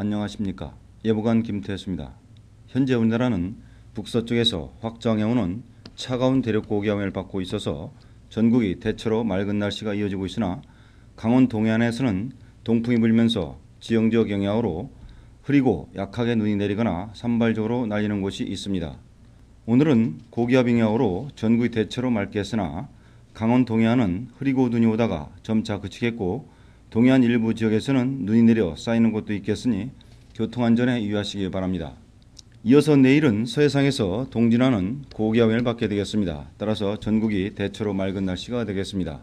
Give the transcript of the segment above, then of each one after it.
안녕하십니까. 예보관 김태수입니다. 현재 우리나라는 북서쪽에서 확장해오는 차가운 대륙 고기압을 받고 있어서 전국이 대체로 맑은 날씨가 이어지고 있으나 강원 동해안에서는 동풍이 불면서 지형적 영향으로 흐리고 약하게 눈이 내리거나 산발적으로 날리는 곳이 있습니다. 오늘은 고기압 영향으로 전국이 대체로 맑게 했으나 강원 동해안은 흐리고 눈이 오다가 점차 그치겠고 동해안 일부 지역에서는 눈이 내려 쌓이는 곳도 있겠으니 교통안전에 유의하시기 바랍니다. 이어서 내일은 서해상에서 동진하는 고기압을 받게 되겠습니다. 따라서 전국이 대체로 맑은 날씨가 되겠습니다.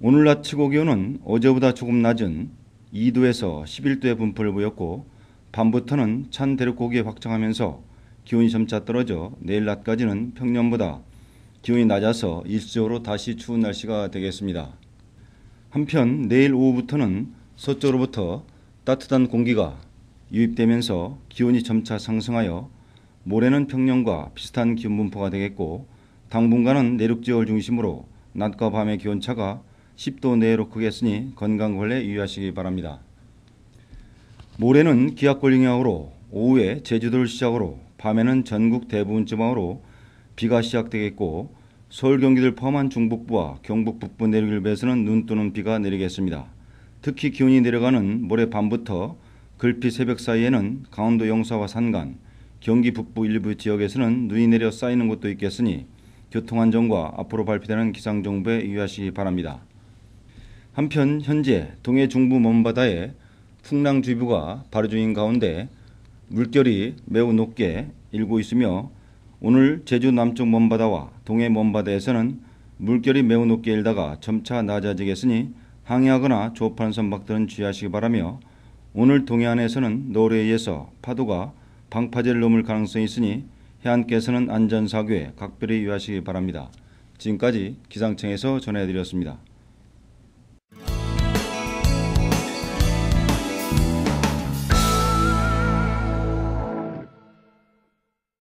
오늘 낮 최고 기온은 어제보다 조금 낮은 2도에서 11도의 분포를 보였고 밤부터는 찬 대륙 고기에 확장하면서 기온이 점차 떨어져 내일 낮까지는 평년보다 기온이 낮아서 일시적으로 다시 추운 날씨가 되겠습니다. 한편 내일 오후부터는 서쪽으로부터 따뜻한 공기가 유입되면서 기온이 점차 상승하여 모레는 평년과 비슷한 기온 분포가 되겠고 당분간은 내륙 지역을 중심으로 낮과 밤의 기온차가 10도 내외로 크겠으니 건강 관리에 유의하시기 바랍니다. 모레는 기압골 영향으로 오후에 제주도를 시작으로 밤에는 전국 대부분 지방으로 비가 시작되겠고 서울 경기를 포함한 중북부와 경북 북부 내륙 일부에서는 눈 또는 비가 내리겠습니다. 특히 기온이 내려가는 모레 밤부터 글피 새벽 사이에는 강원도 영서와 산간, 경기 북부 일부 지역에서는 눈이 내려 쌓이는 곳도 있겠으니 교통안전과 앞으로 발표되는 기상정보에 유의하시기 바랍니다. 한편 현재 동해 중부 먼바다에 풍랑주의보가 발효 중인 가운데 물결이 매우 높게 일고 있으며 오늘 제주 남쪽 먼바다와 동해 먼바다에서는 물결이 매우 높게 일다가 점차 낮아지겠으니 항해하거나 조업하는 선박들은 주의하시기 바라며 오늘 동해안에서는 노래에 의해서 파도가 방파제를 넘을 가능성이 있으니 해안께서는 안전사고에 각별히 유의하시기 바랍니다. 지금까지 기상청에서 전해드렸습니다.